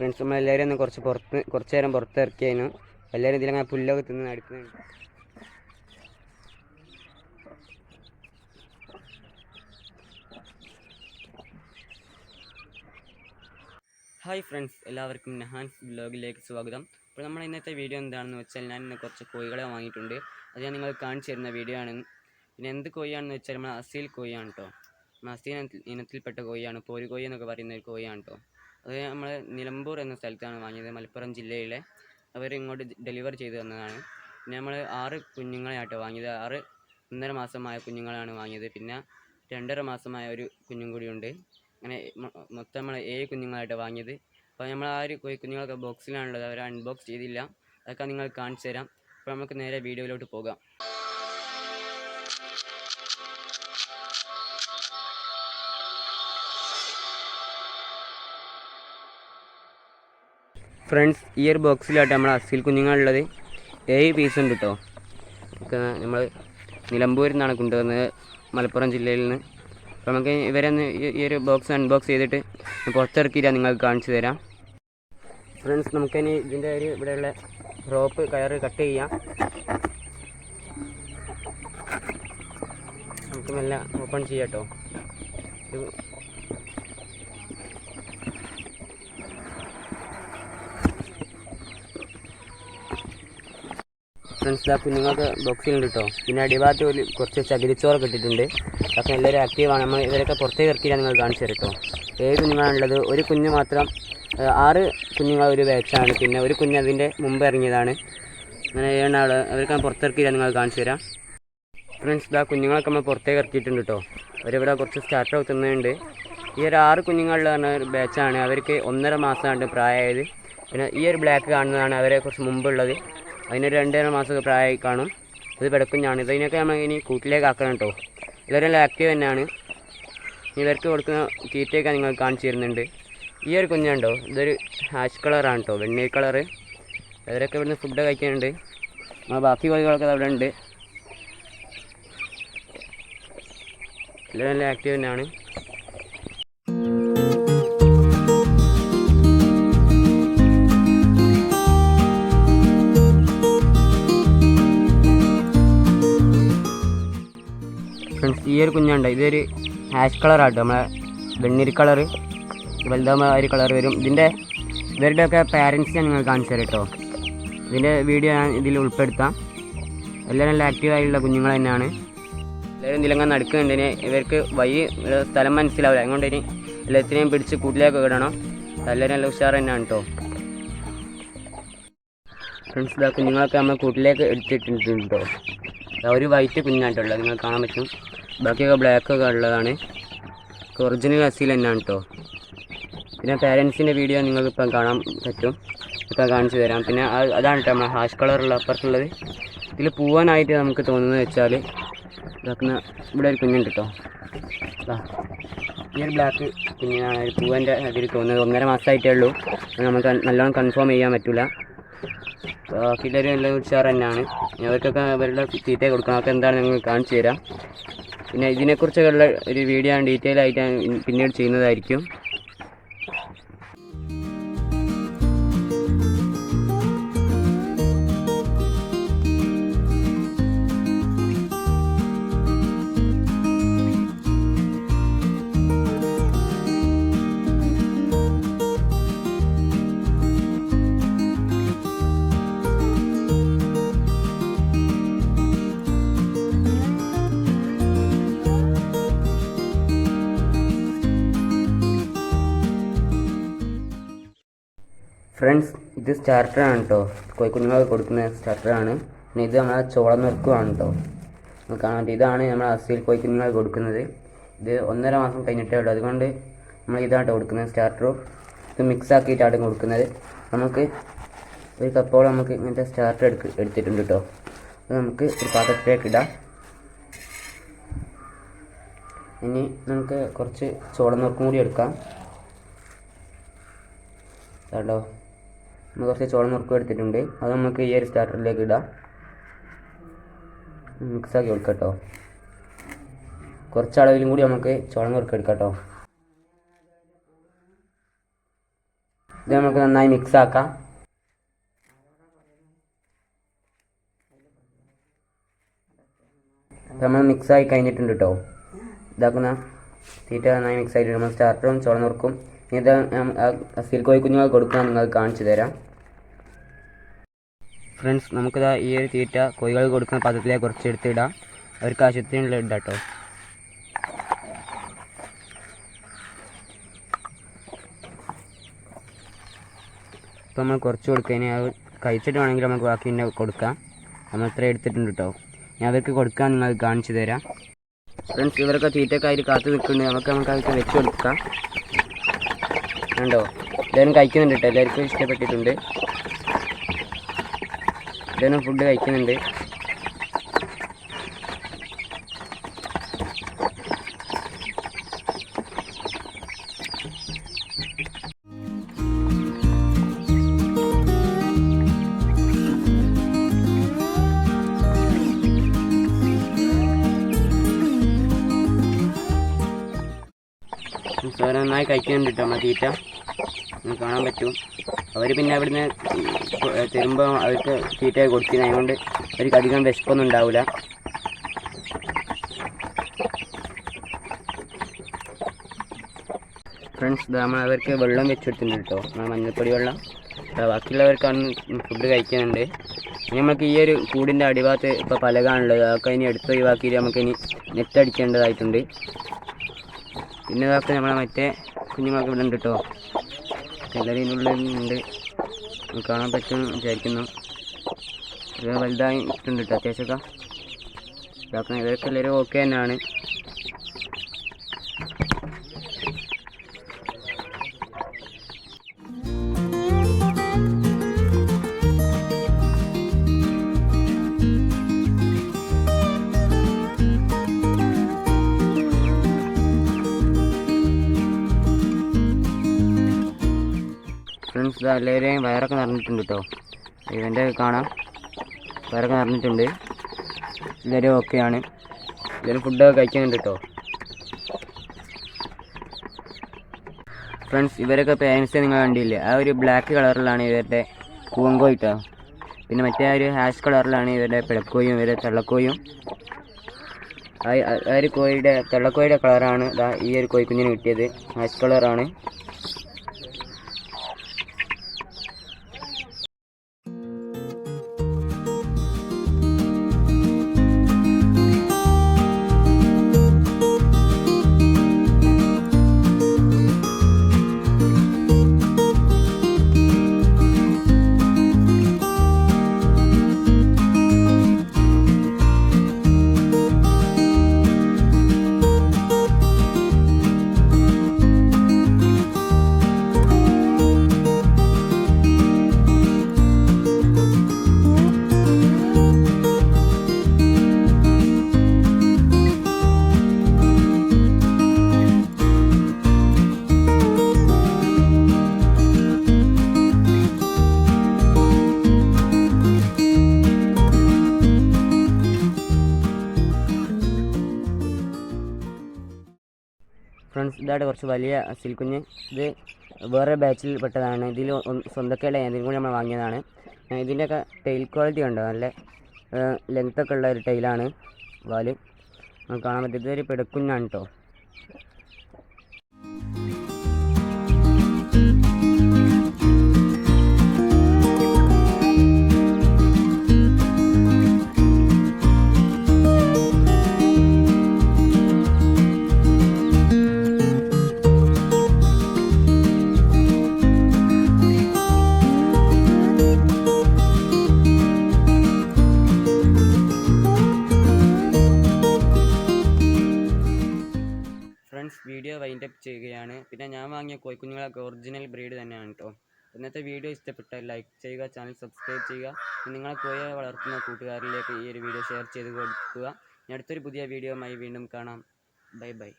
Friends നമ്മളെല്ലാവരും ഒന്ന് കുറച്ച് പുറത്ത് കുറച്ച് നേരം പുറത്തിറക്കിയതിനു എല്ലാവരും ഇതിലങ്ങനെ പുല്ലൊക്കെ തിന്ന് നടക്കുന്നുണ്ട്. ഹായ് ഫ്രണ്ട്സ് എല്ലാവർക്കും നഹാൻസ് ബ്ലോഗിലേക്ക് സ്വാഗതം. അപ്പോൾ നമ്മൾ ഇന്നത്തെ വീഡിയോ എന്താണെന്ന് വെച്ചാൽ ഞാൻ ഇന്ന് കുറച്ച് കോഴികളെ വാങ്ങിയിട്ടുണ്ട്. അത് ഞാൻ നിങ്ങൾക്ക് കാണിച്ചു തരുന്ന വീഡിയോ ആണ്. പിന്നെ എന്ത് കോഴിയാണെന്ന് വെച്ചാൽ നമ്മൾ അസീൽ കോഴിയാണ് കേട്ടോ അസീൽ ഇനത്തിൽപ്പെട്ട കോഴിയാണ്. പോരി കോഴി എന്നൊക്കെ പറയുന്ന ഒരു കോഴിയാണ് കേട്ടോ അത് നമ്മൾ നിലമ്പൂർ എന്ന സ്ഥലത്താണ് വാങ്ങിയത് മലപ്പുറം ജില്ലയിലെ. അവർ ഇങ്ങോട്ട് ഡെലിവർ ചെയ്തു തന്നതാണ്. പിന്നെ നമ്മൾ ആറ് കുഞ്ഞുങ്ങളെയാട്ടോ വാങ്ങിയത്. ആറ് ഒന്നര മാസമായ കുഞ്ഞുങ്ങളാണ് വാങ്ങിയത്. പിന്നെ രണ്ടര മാസമായ ഒരു കുഞ്ഞും കൂടിയുണ്ട് അങ്ങനെ മൊത്തം നമ്മൾ ഏഴ് കുഞ്ഞുങ്ങളായിട്ട് വാങ്ങിയത്. അപ്പോൾ നമ്മൾ ആ ഒരു കുഞ്ഞുങ്ങളൊക്കെ ബോക്സിലാണുള്ളത്. അവർ അൺബോക്സ് ചെയ്തില്ല. അതൊക്കെ നിങ്ങൾ കാണിച്ചു തരാം. അപ്പോൾ നമുക്ക് നേരെ വീഡിയോയിലോട്ട് പോകാം. ഫ്രണ്ട്സ് ഈ ഒരു ബോക്സിലായിട്ട് നമ്മൾ അസിൽ കുഞ്ഞുങ്ങളുള്ളത്. ഏഴ് പീസ് ഉണ്ട് കേട്ടോ നമുക്ക് നമ്മൾ നിലമ്പൂരിൽ നിന്നാണ് കൊണ്ടുവന്നത് മലപ്പുറം ജില്ലയിൽ നിന്ന്. അപ്പോൾ നമുക്ക് ഇവരെ ഈ- ഒരു ബോക്സ് അൺബോക്സ് ചെയ്തിട്ട് പുറത്തിറക്കിയിട്ട് നിങ്ങൾക്ക് കാണിച്ചു തരാം. ഫ്രണ്ട്സ് നമുക്കിനി ഇതിന്റെ ഒരു ഇവിടെയുള്ള റോപ്പ് കയറ് കട്ട് ചെയ്യാം. നമുക്ക് മെല്ലെ ഓപ്പൺ ചെയ്യാം കേട്ടോ ഫ്രണ്ട്സ് ആ കുഞ്ഞുങ്ങൾക്ക് ബോക്സിലുണ്ട് കേട്ടോ പിന്നെ അടിഭാഗത്ത് ഒരു കുറച്ച് ചകിരിച്ചോറൊക്കെ ഇട്ടിട്ടുണ്ട് അപ്പം എല്ലാവരും ആക്റ്റീവാണ് നമ്മൾ ഇവരൊക്കെ പുറത്തേക്ക് ഇറക്കിയാൽ നിങ്ങൾ കാണിച്ചു തരും കേട്ടോ ഏഴ് കുഞ്ഞുങ്ങളാണുള്ളത് ഒരു കുഞ്ഞ് മാത്രം ആറ് കുഞ്ഞുങ്ങൾ ഒരു ബാച്ചാണ് പിന്നെ ഒരു കുഞ്ഞ് അതിന്റെ മുമ്പ് ഇറങ്ങിയതാണ്. അങ്ങനെ ഏഴാൾ അവർക്ക് ഞാൻ പുറത്തിറക്കിയാൽ നിങ്ങൾ കാണിച്ചു തരാം. ഫ്രണ്ട്സ് ഇതാ കുഞ്ഞുങ്ങളൊക്കെ നമ്മൾ പുറത്തേക്ക് ഇറക്കിയിട്ടുണ്ട് കേട്ടോ അവരിവിടെ കുറച്ച് സ്റ്റാർട്ടർ തിന്നുന്നുണ്ട്. ഈ ഒരു ആറ് കുഞ്ഞുങ്ങളിൽ പറഞ്ഞ ഒരു ബാച്ചാണ് അവർക്ക് ഒന്നര മാസമാണ് പ്രായമായത്. പിന്നെ ഈ ഒരു ബ്ലാക്ക് കാണുന്നതാണ് അവരെ കുറച്ച് മുമ്പുള്ളത്. അതിനൊരു രണ്ടര മാസമൊക്കെ പ്രായമായി കാണും. ഇത് പിടക്കുഞ്ഞാണ് ഇതിനൊക്കെ നമ്മൾ ഇനി കൂട്ടിലേക്ക് ആക്കണം കേട്ടോ. ഇവരെല്ലാം ആക്റ്റീവ് തന്നെയാണ്. ഇവർക്ക് കൊടുക്കുന്ന തീറ്റയൊക്കെ നിങ്ങൾ കാണിച്ചു തരുന്നുണ്ട്. ഈ ഒരു കുഞ്ഞുണ്ടോ ഇതൊരു ഹാഷ് കളറാണ് കേട്ടോ. വെണ്ണീർ കളറ് ഇവരൊക്കെ ഇവിടുന്ന് ഫുഡ് കഴിക്കുന്നുണ്ട്. നമ്മൾ ബാക്കി കോഴികളൊക്കെ അവിടെ ഉണ്ട്. നല്ല ആക്റ്റീവ് തന്നെയാണ്. ഒരു കുഞ്ഞുണ്ട്. ഇതൊരു ഹാഷ് കളറാട്ടോ നമ്മളെ വെണ്ണീർ കളറ് വലുതാകുമ്പോൾ ഒരു കളർ വരും. ഇതിന്റെ ഇവരുടെയൊക്കെ പാരൻസ് ഞാൻ നിങ്ങൾ കാണിച്ചു തരാം കേട്ടോ. ഇതിന്റെ വീഡിയോ ഞാൻ ഇതിൽ ഉൾപ്പെടുത്താം. എല്ലാവരും നല്ല ആക്റ്റീവായുള്ള കുഞ്ഞുങ്ങൾ തന്നെയാണ്. എല്ലാവരും ഇതിലങ്ങ് നടക്കുന്നുണ്ട് ഇവർക്ക് വഴി സ്ഥലം മനസ്സിലാവില്ല. അതുകൊണ്ട് ഇനി എല്ലാത്തിനെയും പിടിച്ച് കൂട്ടിലേക്ക് ഇടണം. എല്ലാവരും നല്ല ഉഷാർ തന്നെയാണ് കേട്ടോ. ഫ്രണ്ട്സ് ഇതാ കുഞ്ഞുങ്ങളൊക്കെ നമ്മൾ കൂട്ടിലേക്ക് എടുത്തിട്ടുണ്ട് കേട്ടോ. ഒരു വൈറ്റ് കുഞ്ഞായിട്ടുള്ളത് നിങ്ങൾ കാണാൻ പറ്റും. ബാക്കിയൊക്കെ ബ്ലാക്ക് ഒക്കെ ഉള്ളതാണ്. ഒറിജിനൽ അസീൽ തന്നെയാണ് കേട്ടോ പിന്നെ പാരൻസിന്റെ വീഡിയോ നിങ്ങൾക്ക് ഇപ്പം കാണാൻ പറ്റും. ഇപ്പം കാണിച്ചു തരാം. പിന്നെ അതാണ് കേട്ടോ നമ്മൾ ഹാഷ് കളറുള്ള അപ്പുറത്തുള്ളത്. ഇതിൽ പോവാനായിട്ട് നമുക്ക് തോന്നുന്നത് വെച്ചാൽ ഇതാക്കുന്ന ഇവിടെ ഒരു കുഞ്ഞുണ്ട് കേട്ടോ ഈ ഒരു ബ്ലാക്ക് കുഞ്ഞിനാണ് ഒരു പൂവന്റെ അതിൽ തോന്നുന്നത്. ഒന്നര മാസമായിട്ടേ ഉള്ളൂ. നമുക്ക് നല്ലോണം കൺഫേം ചെയ്യാൻ പറ്റില്ല ബാക്കിയുള്ളവർ നല്ല ഉച്ചാറ് തന്നെയാണ്. അവർക്കൊക്കെ അവരുടെ തീറ്റ കൊടുക്കണം. അതൊക്കെ എന്താണ് ഞങ്ങൾ കാണിച്ചു തരാം. പിന്നെ ഇതിനെക്കുറിച്ചൊക്കെയുള്ള ഒരു വീഡിയോ ഞാൻ ഡീറ്റെയിൽ ആയിട്ട് ഞാൻ പിന്നീട് ചെയ്യുന്നതായിരിക്കും. ഫ്രണ്ട്സ് ഇത് സ്റ്റാർട്ടറാണ് കേട്ടോ കോഴിക്കുഞ്ഞുങ്ങൾക്ക് കൊടുക്കുന്ന സ്റ്റാർട്ടറാണ് പിന്നെ ഇത് നമ്മളെ ചോളം നിർക്കുവാണ് കേട്ടോ നമുക്ക് പറ്റും ഇതാണ് നമ്മൾ അസീൽ കോഴിക്കുഞ്ഞുങ്ങൾക്ക് കൊടുക്കുന്നത്. ഇത് ഒന്നര മാസം കഴിഞ്ഞിട്ടേ ഉള്ളൂ. അതുകൊണ്ട് നമ്മൾ ഇതാണ് കൊടുക്കുന്നത് സ്റ്റാർട്ടറും ഇത് മിക്സ് ആക്കിയിട്ടാണ് കൊടുക്കുന്നത്. നമുക്ക് ഒരു കപ്പോളം നമുക്ക് ഇങ്ങനത്തെ സ്റ്റാർട്ടർ എടുക്ക് എടുത്തിട്ടുണ്ട് കേട്ടോ അത് നമുക്ക് ഒരു പാത്രത്തിലേക്ക് ഇടാം. ഇനി നമുക്ക് കുറച്ച് ചോളം നുറുക്കും കൂടി എടുക്കാം. കേട്ടോ നമ്മൾ കുറച്ച് ചോളം നുറുക്കും എടുത്തിട്ടുണ്ട് അത് നമുക്ക് ഈ ഒരു സ്റ്റാർട്ടറിലേക്ക് ഇടാം മിക്സാക്കി കൊടുക്കാം കേട്ടോ കുറച്ച് അളവിലും കൂടി നമുക്ക് ചോളം നുറുക്കം എടുക്കാം കേട്ടോ ഇത് നമുക്ക് നന്നായി മിക്സ് ആക്കാം നമ്മൾ മിക്സ് ആയി കഴിഞ്ഞിട്ടുണ്ട് കേട്ടോ ഇതാക്കുന്ന തീറ്റ നന്നായി മിക്സ് ആയിട്ടുണ്ട് നമ്മൾ സ്റ്റാർട്ടറും ചോളം ഇനി ഇത് അസീൽ കുഞ്ഞുങ്ങൾ കൊടുക്കാൻ നിങ്ങൾക്ക് കാണിച്ചു തരാം ഫ്രണ്ട്സ് നമുക്കിതാ ഈ ഒരു തീറ്റ കോഴികൾ കൊടുക്കുന്ന പദത്തിലേ കുറച്ച് എടുത്തിടാം. അവർക്ക് ആശുപത്രിയുള്ള ഇടാം കേട്ടോ ഇപ്പം നമ്മൾ കുറച്ച് കൊടുക്കുക അത് കഴിച്ചിട്ട് വേണമെങ്കിൽ നമുക്ക് ബാക്കി പിന്നെ കൊടുക്കാം. നമ്മൾ ഇത്ര എടുത്തിട്ടുണ്ട് കേട്ടോ ഞാൻ അവർക്ക് കൊടുക്കാൻ നിങ്ങൾ കാണിച്ചു തരാം. ഫ്രണ്ട്സ് ഇവരൊക്കെ തീറ്റക്കായിട്ട് കാത്തു നിൽക്കുന്നുണ്ട്. നമുക്ക് നമുക്ക് അവർക്ക് വെച്ച് കൊടുക്കാം. ഉണ്ടോ എല്ലാവരും കഴിക്കുന്നുണ്ട് കേട്ടോ എല്ലാവർക്കും ഇഷ്ടപ്പെട്ടിട്ടുണ്ട്. എല്ലാവരും ഫുഡ് കഴിക്കുന്നുണ്ട്. സാറ് നന്നായി കഴിക്കുന്നുണ്ട് കേട്ടോ നമ്മൾ തീറ്റ. കാണാൻ പറ്റും അവർ പിന്നെ അവിടുന്ന് തരുമ്പോൾ അവർക്ക് തീറ്റ കൊടുക്കുന്നത് അതുകൊണ്ട് അവർക്ക് അധികം വിശപ്പൊന്നും ഉണ്ടാവില്ല ഫ്രണ്ട്സ് നമ്മൾ അവർക്ക് വെള്ളം വെച്ചെടുത്തിട്ടുണ്ട് കേട്ടോ. നമ്മൾ മഞ്ഞൾപ്പൊടി വെള്ളം. ദാ ബാക്കിയുള്ളവർക്കാണ് ഫുഡ് കഴിക്കുന്നുണ്ട്. ഇനി നമുക്ക് ഈ ഒരു കൂടിന്റെ അടിഭാഗത്ത് ഇപ്പോൾ പലകാണുള്ളത്. അതൊക്കെ ഇനി എടുത്ത് ഒഴിവാക്കിയിട്ട് നമുക്കിനി നെറ്റ് അടിക്കേണ്ടതായിട്ടുണ്ട്. പിന്നെ അതൊക്കെ നമ്മളെ മറ്റേ കുഞ്ഞുങ്ങൾക്ക് ഇവിടെ ഉണ്ട് കേട്ടോ. എല്ലാവരും ഇതിനുള്ളിൽ ഉണ്ട് കാണാൻ പറ്റും വിചാരിക്കുന്നു. ഇത് വലുതായി ഇട്ടുണ്ട് കേട്ടോ അത്യാവശ്യമൊക്കെ. ഇതാക്കുന്ന ഇവരൊക്കെ എല്ലാവരും ഓക്കെ തന്നെയാണ്. ഇതാ എല്ലാവരെയും വയറൊക്കെ നിറഞ്ഞിട്ടുണ്ട് കേട്ടോ ഇവന്റെ കാണാം. വയറൊക്കെ നിറഞ്ഞിട്ടുണ്ട്. എല്ലാവരും ഓക്കെയാണ്. എല്ലാവരും ഫുഡൊക്കെ കഴിക്കുന്നുണ്ട് കേട്ടോ ഫ്രണ്ട്സ് ഇവരൊക്കെ പേരൻസ് നിങ്ങൾ കണ്ടില്ലേ? ആ ഒരു ബ്ലാക്ക് കളറിലാണ് ഇവരുടെ കൂവങ്കോയി കേട്ടോ പിന്നെ മറ്റേ ഒരു ഹാഷ് കളറിലാണ് ഇവരുടെ പിളക്കോയും ഇവരുടെ തെള്ളക്കോയും. ആ ഒരു കോഴിയുടെ തെള്ളക്കോഴിയുടെ കളറാണ് ഈ ഒരു കോഴിക്കുഞ്ഞിന് കിട്ടിയത്. ഹാഷ് കളറാണ് ഇതാണ് കുറച്ച് വലിയ സിൽക്കുഞ്ഞ്. ഇത് വേറെ ബാച്ചിൽ പെട്ടതാണ്. ഇതിൽ സ്വന്തക്കേടെ ഇതിനും കൂടി നമ്മൾ വാങ്ങിയതാണ്. ഇതിന്റെയൊക്കെ ടൈൽ ക്വാളിറ്റി ഉണ്ട് നല്ല ലെങ്ത്തൊക്കെ ഉള്ള ഒരു ടൈലാണ് വാൽ. നമുക്ക് കാണാൻ പറ്റും ഇതൊരു പിടക്കുഞ്ഞാണ് കേട്ടോ വീഡിയോ വൈൻഡ് അപ്പ് ചെയ്യുകയാണ്. പിന്നെ ഞാൻ വാങ്ങിയ കോഴിക്കുഞ്ഞുങ്ങളൊക്കെ ഒറിജിനൽ ബ്രീഡ് തന്നെയാണ് കേട്ടോ ഇന്നത്തെ വീഡിയോ ഇഷ്ടപ്പെട്ടാൽ ലൈക്ക് ചെയ്യുക ചാനൽ സബ്സ്ക്രൈബ് ചെയ്യുക. നിങ്ങളെ കോഴിയെ വളർത്തുന്ന കൂട്ടുകാരിലേക്ക് ഈ ഒരു വീഡിയോ ഷെയർ ചെയ്ത് കൊടുക്കുക. അടുത്തൊരു പുതിയ വീഡിയോയുമായി വീണ്ടും കാണാം. Bye bye